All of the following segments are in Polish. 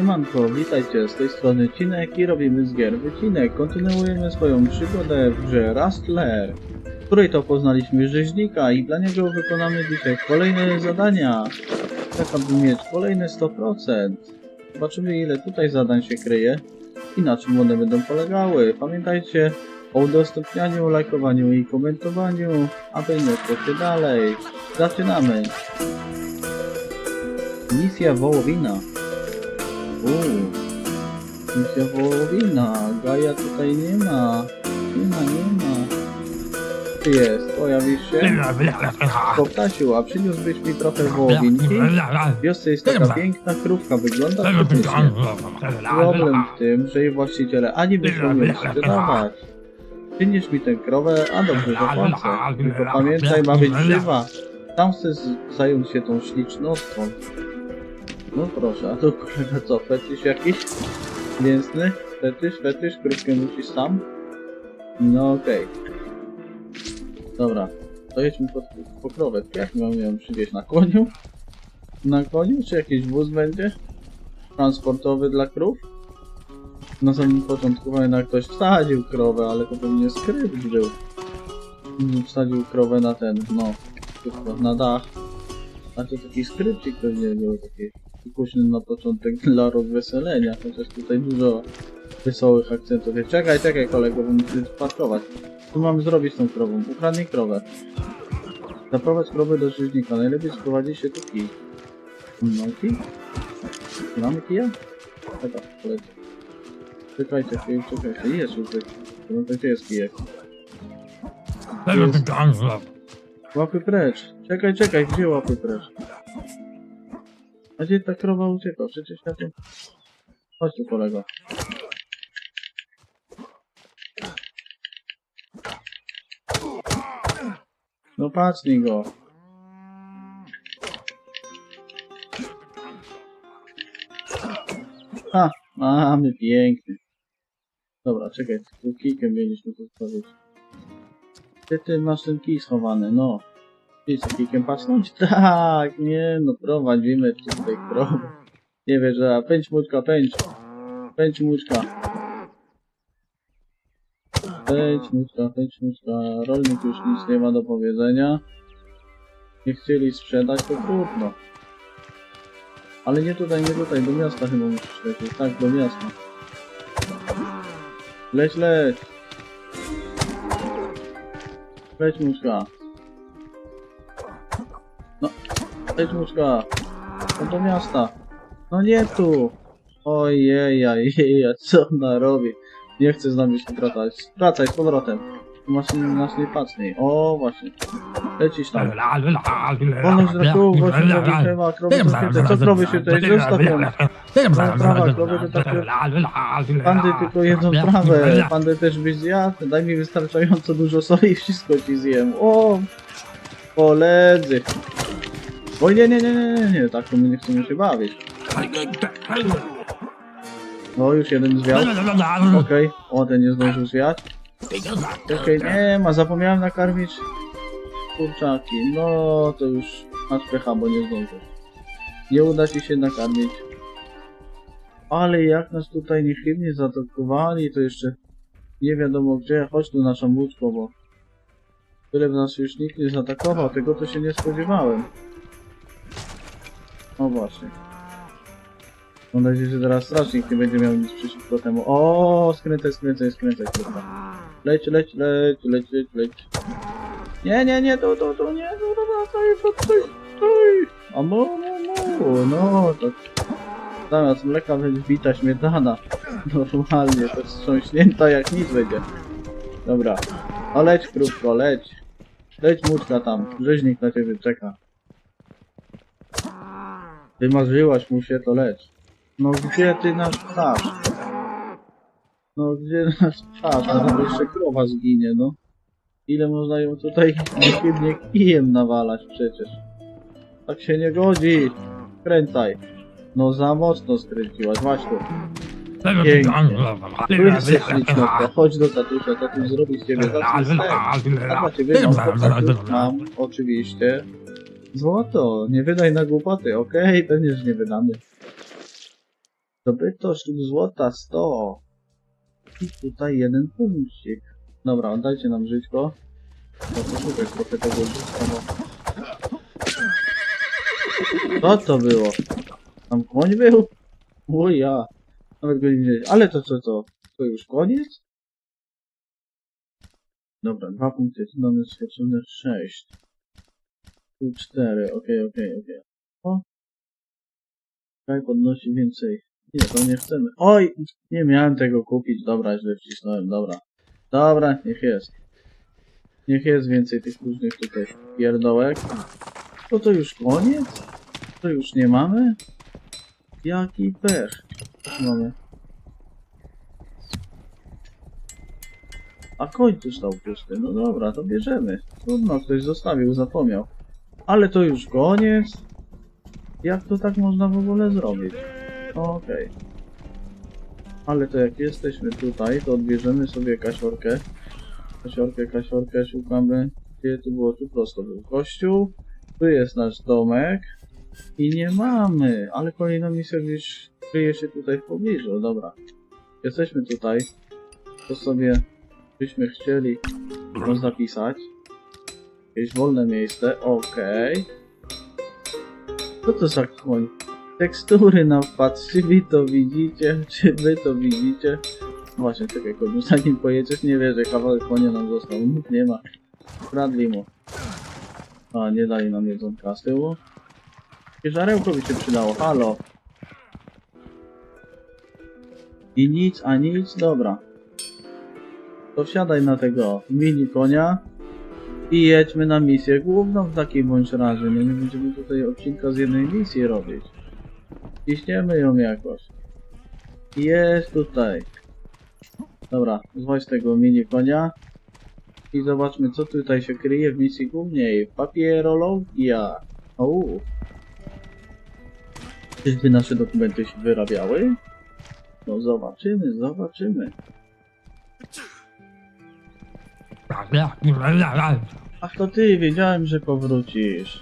Siemanko, witajcie z tej strony Cinek i robimy z gier wycinek. Kontynuujemy swoją przygodę w grze Rustler, w której to poznaliśmy rzeźnika i dla niego wykonamy dzisiaj kolejne zadania. Tak aby mieć kolejne 100%. Zobaczymy ile tutaj zadań się kryje i na czym one będą polegały. Pamiętajcie o udostępnianiu, lajkowaniu i komentowaniu, aby nie się dalej. Zaczynamy! Misja wołowina. Uuu. Misja wołowina. Gaja tutaj nie ma. Nie ma, nie ma. Ty jest, pojawisz się? Koptasiu, a przyniósłbyś mi trochę wołowinki? Wiosce jest taka piękna krówka, wygląda przepięknie. Problem w tym, że jej właściciele ani by się nie sprzedawać. Przynieś mi tę krowę, a dobrze zapłacę. Tylko pamiętaj, ma być żywa. Tam chcę z- zająć się tą ślicznotką. No proszę, a tu kolega co, fetysz jakiś? Mięsny? Fetysz, fetysz, krówkę musisz sam? No okej. Dobra, to jedźmy po, po krowę. Jak mam ją przywieźć na koniu? Na koniu? Czy jakiś wóz będzie? Transportowy dla krów? Na samym początku jednak ktoś wsadził krowę, ale to pewnie skrypt był. Wsadził krowę na ten, no, na dach. A to taki skrypcik pewnie był, taki kuśny na początek dla rozweselenia, chociaż tutaj dużo wesołych akcentów. jest. Czekaj, czekaj kolego, bo muszę parkować. Co mamy zrobić z tą krową? Ukradnij krowę. Zaprowadź krowę do rzeźnika. Najlepiej sprowadzić się tu kij. No kij? Mamy kija? Czekaj, koledzy. Czekajcie, kij, czekajcie. Jest już. No to gdzie jest kijek? Łapy precz. Czekaj, czekaj, gdzie łapy precz? A gdzie ta krowa ucieka? Przecież ja tu... Chodź tu kolego. No patrznij go. Ha, mamy pięknie. Dobra, czekaj, tu kijkiem mieliśmy to zrobić. Ty, ty masz ten kij schowany, no. Kijkiem patrznąć? Tak, nie, no prowadzimy tutaj krowę. Nie wierzę, a pędź muczka, pędź. Pędź muczka. Pędź muczka, pędź muczka. Rolnik już nic nie ma do powiedzenia. Nie chcieli sprzedać, to trudno. Ale nie tutaj, nie tutaj, do miasta chyba musisz lecieć. Tak, do miasta. Leć, leć. Leć. Leć muszka. No do miasta. No nie tu. Ojej, ojej, co ona robi? Nie chce z nami współpracować. Wracaj z powrotem. Masz nas nie patrznej. O, właśnie. Lecisz tam. Do kół, właśnie robi chyba krowy zamknięte. Co krowy się tutaj zostaw ją. Prawa, krowy to takie... Pandy tylko jedzą trawę. Pandy też byś zjadł. Daj mi wystarczająco dużo soli i wszystko ci zjem. O! Koledzy. Oj nie, nie, nie, nie, nie, nie. Tak to my nie chcemy się bawić. No już jeden zwiał. Okej. O, ten nie zdążył zwiać. Czekaj, nie ma, zapomniałem nakarmić kurczaki. No to już masz pecha, bo nie zdążysz. Nie uda ci się nakarmić. Ale jak nas tutaj niechybnie zaatakowali, to jeszcze nie wiadomo gdzie. Chodź tu naszą łódką, bo tyle w nas już nikt nie zaatakował, tego to się nie spodziewałem. O właśnie. Mam nadzieję, że teraz strażnik nie będzie miał nic przeciwko temu. O, skręcaj, skręcaj, skręcaj, kurwa. Leć, leć, leć, leć, leć, leć. Nie, nie, nie, tu, tu, tu, nie, tu, tu, tu, stój, stój, stój. A mu, mu, mu, no, to zamiast mleka będzie wbita śmietana. Normalnie, to wstrząśnięta jak nic będzie. Dobra. No leć, krówko, leć. Leć, muczka tam, rzeźnik na ciebie czeka. Wymarzyłaś mu się, to leć. No gdzie ty nas pchasz? No gdzie nas pchasz? A tam jeszcze krowa zginie, no. Ile można ją tutaj niechybnie kijem nawalać przecież. Tak się nie godzi. Kręcaj. No za mocno skręciłaś, właśnie. Tu jesteś ślicznotko, chodź do tatusia, tatuś zrobi z ciebie zacny ciebie tatuś, mam oczywiście złoto. Nie wydaj na głupoty, okej? Pewnie, że nie wydamy. Zdobyto sztuk złota 100. I tutaj jeden punkcik. Dobra, oddajcie nam żyćko. No poszukaj trochę tego żyćka, bo... Co to było? Tam koń był? O ja. Nawet go nie. Ale to co, co? To już koniec? Dobra, dwa punkty. Tu mamy szacunek 6. Tu 4. Okej, okej, okej. O. Kraj podnosi więcej. Nie, to nie chcemy. Oj! Nie miałem tego kupić. Dobra, źle wcisnąłem. Dobra. Dobra, niech jest. Niech jest więcej tych różnych tutaj pierdołek. To to już koniec? To już nie mamy? Jaki pech. Mamy? A koń tu stał pusty. No dobra, to bierzemy. Trudno, ktoś zostawił, zapomniał. Ale to już koniec? Jak to tak można w ogóle zrobić? Okej. Ale to jak jesteśmy tutaj, to odbierzemy sobie kasiorkę. Kasiorkę, kasiorkę szukamy. Gdzie tu było? Tu prosto był kościół. Tu jest nasz domek. I nie mamy, ale kolejna misja gdzieś kryje się tutaj w pobliżu. Dobra. Jesteśmy tutaj. To sobie byśmy chcieli no, zapisać. Jakieś wolne miejsce. Okej. Co to za koń? Tekstury nam wpadł. Czy wy to widzicie? Czy wy to widzicie? Właśnie, czekaj, koniu, zanim pojedziesz, nie wierzę, kawałek konia nam został. Nic nie ma. Kradli mu. A, nie dali nam jedzonka z tyłu. Żarełko by się przydało, halo. I nic, a nic, dobra. To wsiadaj na tego mini konia i jedźmy na misję główną w takim bądź razie. No nie będziemy tutaj odcinka z jednej misji robić. Ciśniemy ją jakoś. Jest tutaj. Dobra, zwoź tego mini konia i zobaczmy co tutaj się kryje w misji głównej. Papierologia. Ouu. Czyżby nasze dokumenty się wyrabiały? No zobaczymy, zobaczymy. Ach to ty, wiedziałem, że powrócisz.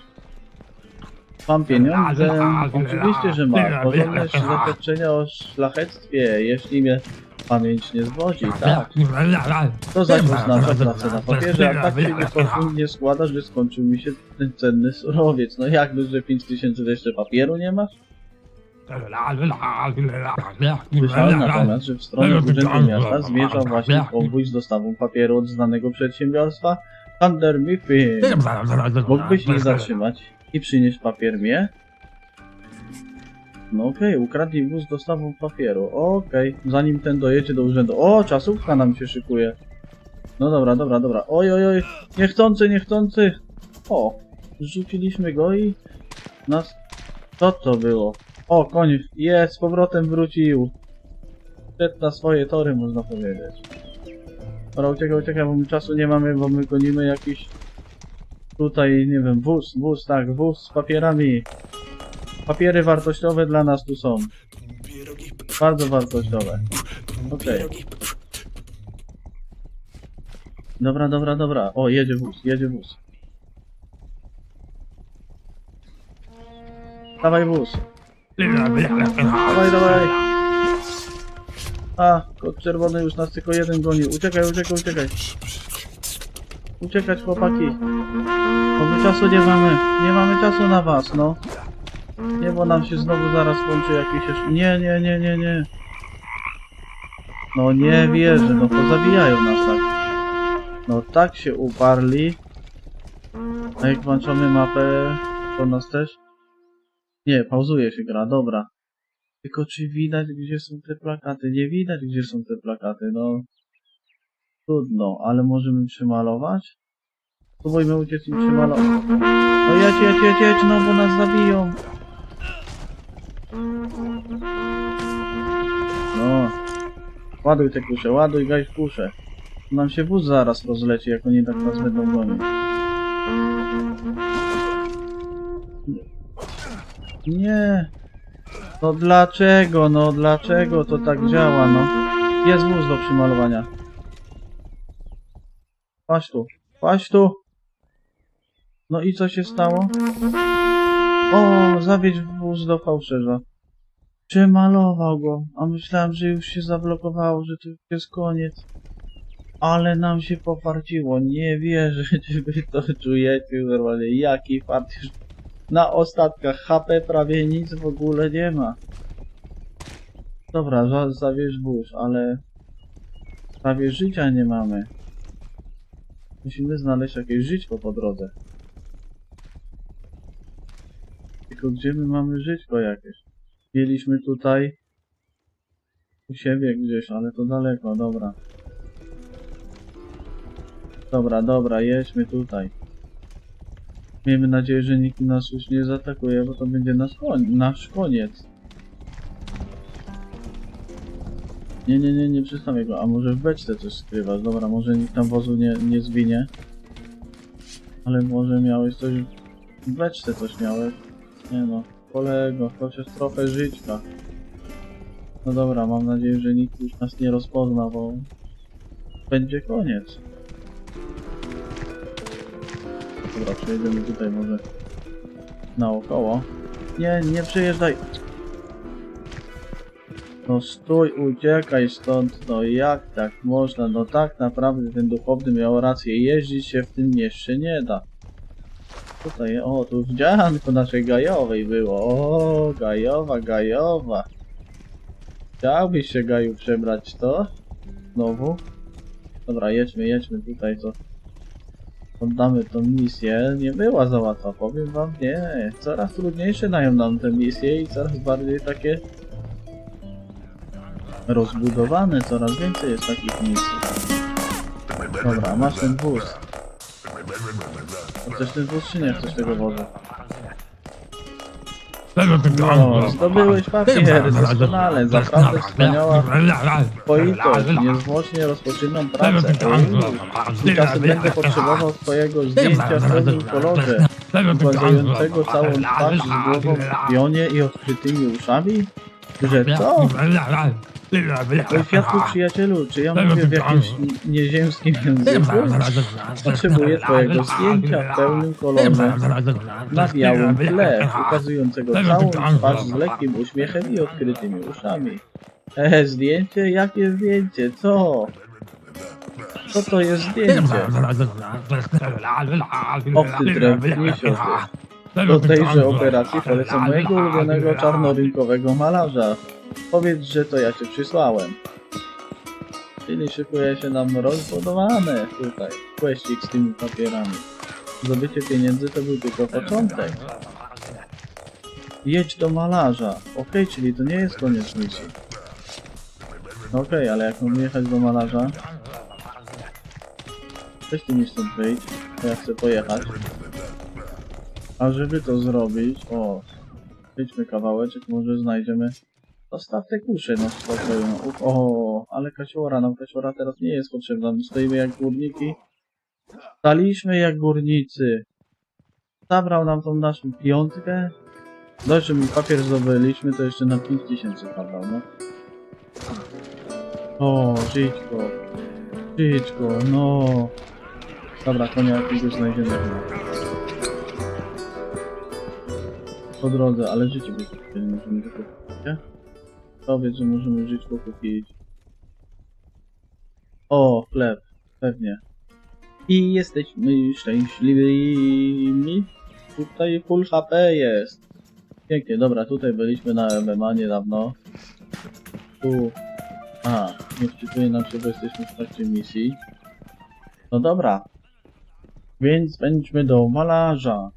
Mam pieniądze? Oczywiście, że mam. Podobne zaświadczenia o szlachectwie, jeśli mnie pamięć nie zwodzi, tak. To zaś oznacza pracę na papierze, a tak się niefortunnie składa, że skończył mi się ten cenny surowiec. No jakby, że 5000 jeszcze papieru nie masz? Słyszałem natomiast, że w stronę urzędu miasta zmierzał właśnie konwój z dostawą papieru od znanego przedsiębiorstwa Thunder Miffin. Mógłbyś ich zatrzymać i przynieść papier mnie? No okej, ukradli wóz z dostawą papieru. Okej, zanim ten dojedzie do urzędu. O, czasówka nam się szykuje. No dobra, dobra, dobra. Oj, oj, oj, niechcący, niechcący. O, rzuciliśmy go i nas... Co to było? O, koń jest, z powrotem wrócił. Szedł na swoje tory, można powiedzieć. Dobra, uciekaj, uciekaj, bo my czasu nie mamy, bo my gonimy jakiś... Tutaj, nie wiem, wóz, wóz, tak, wóz z papierami. Papiery wartościowe dla nas tu są. Bardzo wartościowe. Okej. Dobra, dobra, dobra. O, jedzie wóz, jedzie wóz. Dawaj wóz. Dawaj, dawaj. A, kot czerwony już nas tylko jeden goni. Uciekaj, uciekaj, uciekaj. Uciekać, chłopaki. Bo my czasu nie mamy. Nie mamy czasu na was, no. Nie, bo nam się znowu zaraz kończy jakiś jeszcze... Nie, nie, nie, nie, nie. No nie wierzę, no pozabijają nas tak. No tak się uparli. A jak włączamy mapę, to nas też? Nie, pauzuje się gra, dobra. Tylko czy widać, gdzie są te plakaty? Nie widać, gdzie są te plakaty, no. Trudno, ale możemy przemalować? Spróbujmy uciec i przemalować. No jedź, jedź, jedź, no bo nas zabiją. No. Ładuj te kusze, ładuj, gaj w kusze. Nam się wóz zaraz rozleci, jak oni tak nas będą gonić. Nie. No dlaczego, no dlaczego to tak działa, no? Jest wóz do przymalowania. Patrz tu, patrz tu. No i co się stało? O, zawiedź wóz do fałszerza. Przemalował go, a myślałem, że już się zablokowało, że to już jest koniec. Ale nam się pofarciło, nie wierzę, czy wy to czujecie normalnie, jaki fart już na ostatkach HP prawie nic w ogóle nie ma. Dobra, za, zawierz burz, ale prawie życia nie mamy. Musimy znaleźć jakieś żyćko po drodze. Tylko gdzie my mamy żyćko jakieś? Mieliśmy tutaj u siebie gdzieś, ale to daleko, dobra. Dobra, dobra, jedźmy tutaj. Miejmy nadzieję, że nikt nas już nie zaatakuje, bo to będzie nasz, koń, nasz koniec. Nie, nie, nie, nie przystawię go. A może w beczce coś skrywasz? Dobra, może nikt tam wozu nie, nie zwinie. Ale może miałeś coś... W beczce coś miałeś. Nie no, kolego, chociaż trochę żyćka. No dobra, mam nadzieję, że nikt już nas nie rozpozna, bo... Będzie koniec. Dobra, przejedziemy tutaj może naokoło. Nie, nie przejeżdżaj! No stój, uciekaj stąd, no jak tak można? No tak naprawdę ten duchowny miał rację, jeździć się w tym jeszcze nie da. Tutaj, o, tu wdzianko naszej gajowej było, o, gajowa, gajowa. Chciałbyś się gaju przebrać, to? Znowu? Dobra, jedźmy, jedźmy tutaj, co? Oddamy tą misję, nie była za łatwa, powiem wam, nie. Coraz trudniejsze dają nam te misje i coraz bardziej takie rozbudowane, coraz więcej jest takich misji. Dobra, masz ten wóz. Chcesz ten wóz czy nie chcesz tego wozu? No, zdobyłeś papier, doskonale, naprawdę wspaniała Twoitość, niezwłocznie rozpoczynam pracę. Tymczasem będę potrzebował twojego zdjęcia w pełnym kolorze, układającego całą twarz z głową w pionie i odkrytymi uszami? Że co? Oj, Światku przyjacielu, czy ja mówię w jakimś nieziemskim języku? Potrzebuję twojego zdjęcia w pełnym kolorze na białym tle, ukazującego całą twarz z lekkim uśmiechem i odkrytymi uszami. E, zdjęcie? Jakie zdjęcie? Co? Co to jest zdjęcie? Och ty. Do tejże operacji polecam mojego ulubionego czarnorynkowego malarza. Powiedz, że to ja cię przysłałem. Czyli szykuje się nam rozbudowane tutaj. Kwestik z tymi papierami. Zdobycie pieniędzy to był tylko początek. Jedź do malarza. Okej, czyli to nie jest koniec misji. Okej, ale jak mam jechać do malarza? Weź ty mi stąd wyjdź, bo ja chcę pojechać. A żeby to zrobić, o, idźmy kawałeczek, może znajdziemy. Zostaw te kusze, no spokoju, O, ale kasiora, nam kasiora teraz nie jest potrzebna, my stoimy jak górniki. Staliśmy jak górnicy. Zabrał nam tą naszą piątkę. Dość, że papier zdobyliśmy, to jeszcze na 5000 zabrał, no. O, żyćko. Żyćko, no. Dobra, konia jakiegoś znajdziemy Po drodze, ale życie by nie możemy to kupić, nie? Powiedz, że możemy żyćko kupić. O, chleb, pewnie. I jesteśmy szczęśliwi. Tutaj full HP jest. Pięknie, dobra, tutaj byliśmy na MMA niedawno. Tu. Aha, nie wczytuje nam się, bo jesteśmy w trakcie misji. No dobra. Więc pędźmy do malarza.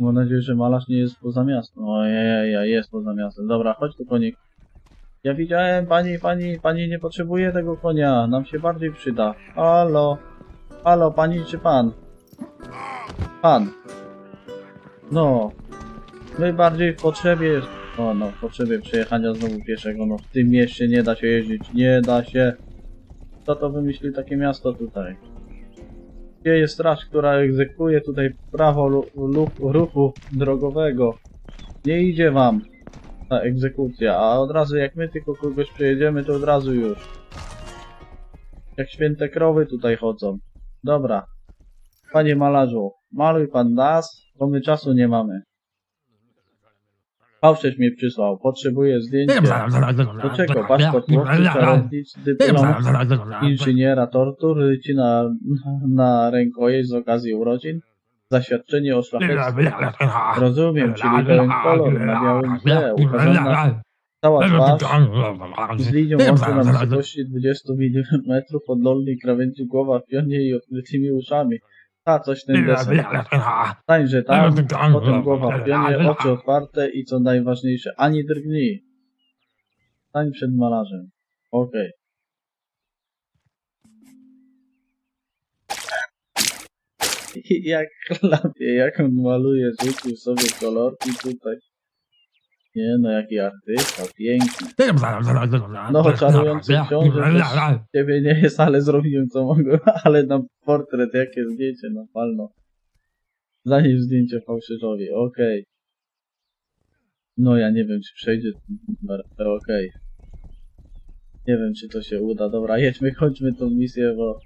Mam nadzieję, że malarz nie jest poza miastem. Ojej, jest poza miastem. Dobra, chodź tu konik. Ja widziałem pani, pani, pani nie potrzebuje tego konia. Nam się bardziej przyda. Halo. Halo, pani czy pan? Pan. No. My bardziej w potrzebie... O no, w potrzebie przejechania znowu pieszego. No w tym mieście nie da się jeździć. Nie da się. Kto to wymyślił takie miasto tutaj? Jest straż, która egzekwuje tutaj prawo ruchu drogowego? Nie idzie wam ta egzekucja, a od razu jak my tylko kogoś przejedziemy, to od razu już. Jak święte krowy tutaj chodzą. Dobra. Panie malarzu, maluj pan nas, bo my czasu nie mamy. Fałszerz mnie przysłał, potrzebuję zdjęcia. Do czego? Paszport łowcy, czarownic, dyplom inżyniera tortur ci na, na rękojeść z okazji urodzin, zaświadczenie o szlachectwie. Rozumiem, czyli pełen kolor na białym tle, ukazana cała twarz z linią oczu na wysokości 20 mm, oddolnej krawędzi głowa w pionie i odkrytymi uszami. Ta, coś ten desen. Tańże tam, potem głowa w oczy otwarte i co najważniejsze, ani drgnij. Stań przed malarzem. Okej. I jak chlapie, jak on maluje, rzucił sobie kolorki tutaj. Nie no, jaki artysta, piękny. No, czarujący książę, Ciebie nie jest, ale zrobiłem co mogłem, ale na portret, jakie zdjęcie, no palno. Zanieś zdjęcie fałszerzowi, okej. No ja nie wiem, czy przejdzie numer, okej. Nie wiem, czy to się uda. Dobra, jedźmy, kończmy tą misję, bo...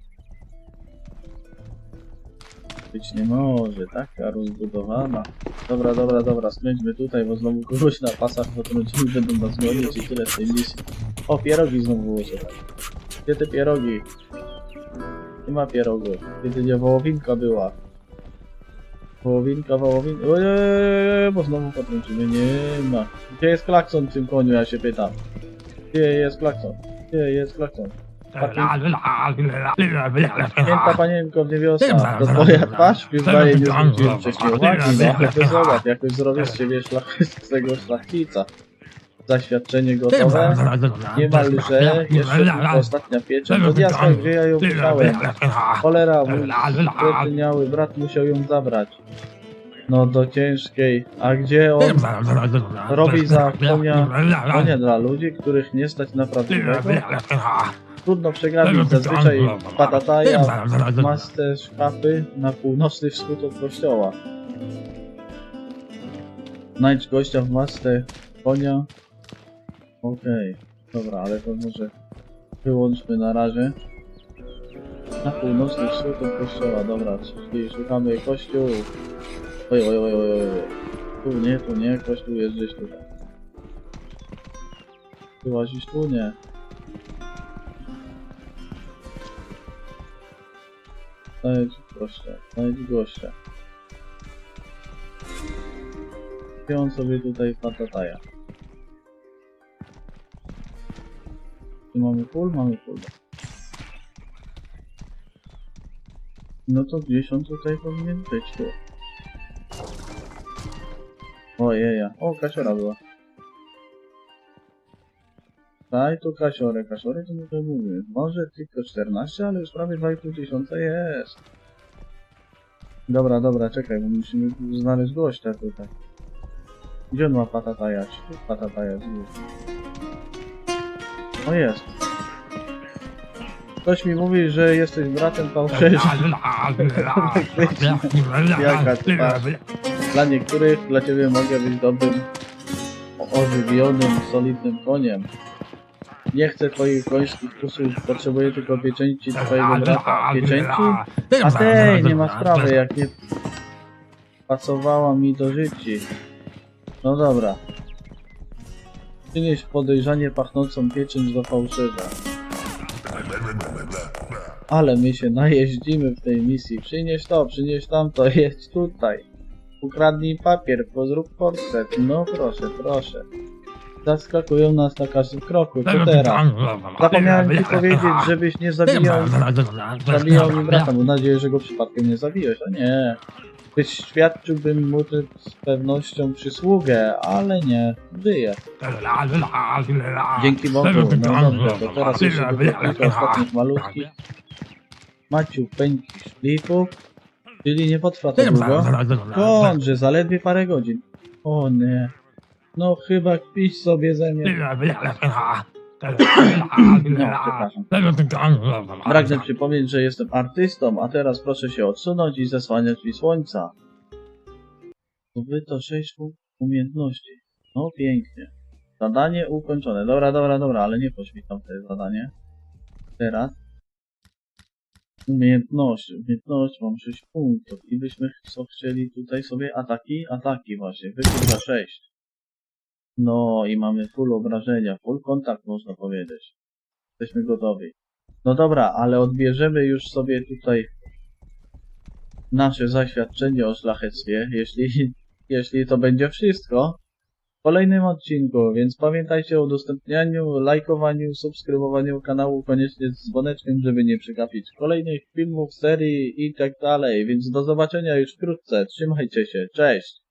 Być nie może, taka rozbudowana. Dobra, dobra, dobra, skręćmy tutaj, bo znowu kogoś na pasach potrącimy, będą nas gonić i tyle w tej misji. O, pierogi znowu było słychać. Gdzie te pierogi? Nie ma pierogów. Kiedy nie wołowinka była. Wołowinka, wołowinka. Ojej, bo znowu potrącimy. Nie ma. Gdzie jest klakson w tym koniu, ja się pytam. Gdzie jest klakson? Gdzie jest klakson? Piękna panienko w niewiosa, to twoja twarz wydaje nie zwróciłem wcześniej uwagi, no ale bez obaw, jakoś zrobię z ciebie szlacheckiego szlachcica. Zaświadczenie gotowe? Niemalże, jeszcze ostatnia pieczęć, od jasna gdzie ja ją pisałem. Cholera, mój brat musiał ją zabrać. No do ciężkiej, a gdzie on robi za konia, konia dla ludzi, których nie stać na prawdziwego? Trudno przegapić, zazwyczaj patataja masz te szkapy na północny wschód od kościoła. Znajdź gościa w masce konia. Okej, dobra, ale to może wyłączmy na razie. Na północny wschód od kościoła, dobra, czyli szukamy kościół. Oj, oj, oj, oj, oj. Tu nie, tu nie, kościół jest gdzieś tutaj. Tu łazisz tu? Nie. Znajdź gościa, znajdź gościa. Śpią sobie tutaj patataja. Czy mamy full? Mamy full. No to gdzieś on tutaj powinien być tu. Ojeja. O, kasiora była. Daj tu kasiorę. Kasiory to nie to mówię. Może tylko 14, ale już prawie 2,5 tysiąca jest. Dobra, dobra, czekaj, bo musimy znaleźć gościa tutaj. Gdzie on ma patataja? Tu patataja jest. O jest. Ktoś mi mówi, że jesteś bratem fałszerza. Jaka twarz. Dla niektórych, dla ciebie mogę być dobrym, ożywionym, solidnym koniem. Nie chcę twoich końskich usług, potrzebuję tylko pieczęci twojego brata. Pieczęci? A tej, nie ma sprawy, jak nie pasowała mi do życi. No dobra. Przynieś podejrzanie pachnącą pieczęć do fałszerza. Ale my się najeździmy w tej misji. Przynieś to, przynieś tamto, jedź tutaj. Ukradnij papier, pozrób portret. No proszę, proszę. Zaskakują nas na każdym kroku. Co teraz? Zapomniałem ci powiedzieć, żebyś nie zabijał, zabijał mi brata. Mam nadzieję, że go przypadkiem nie zabiłeś. A nie. Wyświadczyłbym mu ty z pewnością przysługę, ale nie. Żyje. Dzięki Bogu. No dobrze, to teraz jeszcze kilka ostatnich malutkich. Maciu pęki szlifów. Czyli nie potrwa to długo. Kądże, zaledwie parę godzin. O nie. No chyba kpić sobie ze mnie. Pragnę przypomnieć, że jestem artystą, a teraz proszę się odsunąć i zasłaniać mi słońca. Zdobyto 6 umiejętności. No pięknie. Zadanie ukończone. Dobra, dobra, dobra, ale nie poświęcam te zadanie. Teraz. Umiejętności. Umiejętność mam 6 punktów. I byśmy co chcieli tutaj sobie ataki? Ataki właśnie. Wykup za 6. No i mamy full obrażenia, full kontakt można powiedzieć. Jesteśmy gotowi. No dobra, ale odbierzemy już sobie tutaj nasze zaświadczenie o szlachectwie, jeśli, jeśli to będzie wszystko w kolejnym odcinku, więc pamiętajcie o udostępnianiu, lajkowaniu, subskrybowaniu kanału koniecznie z dzwoneczkiem, żeby nie przegapić kolejnych filmów, serii i tak dalej, więc do zobaczenia już wkrótce, trzymajcie się, cześć!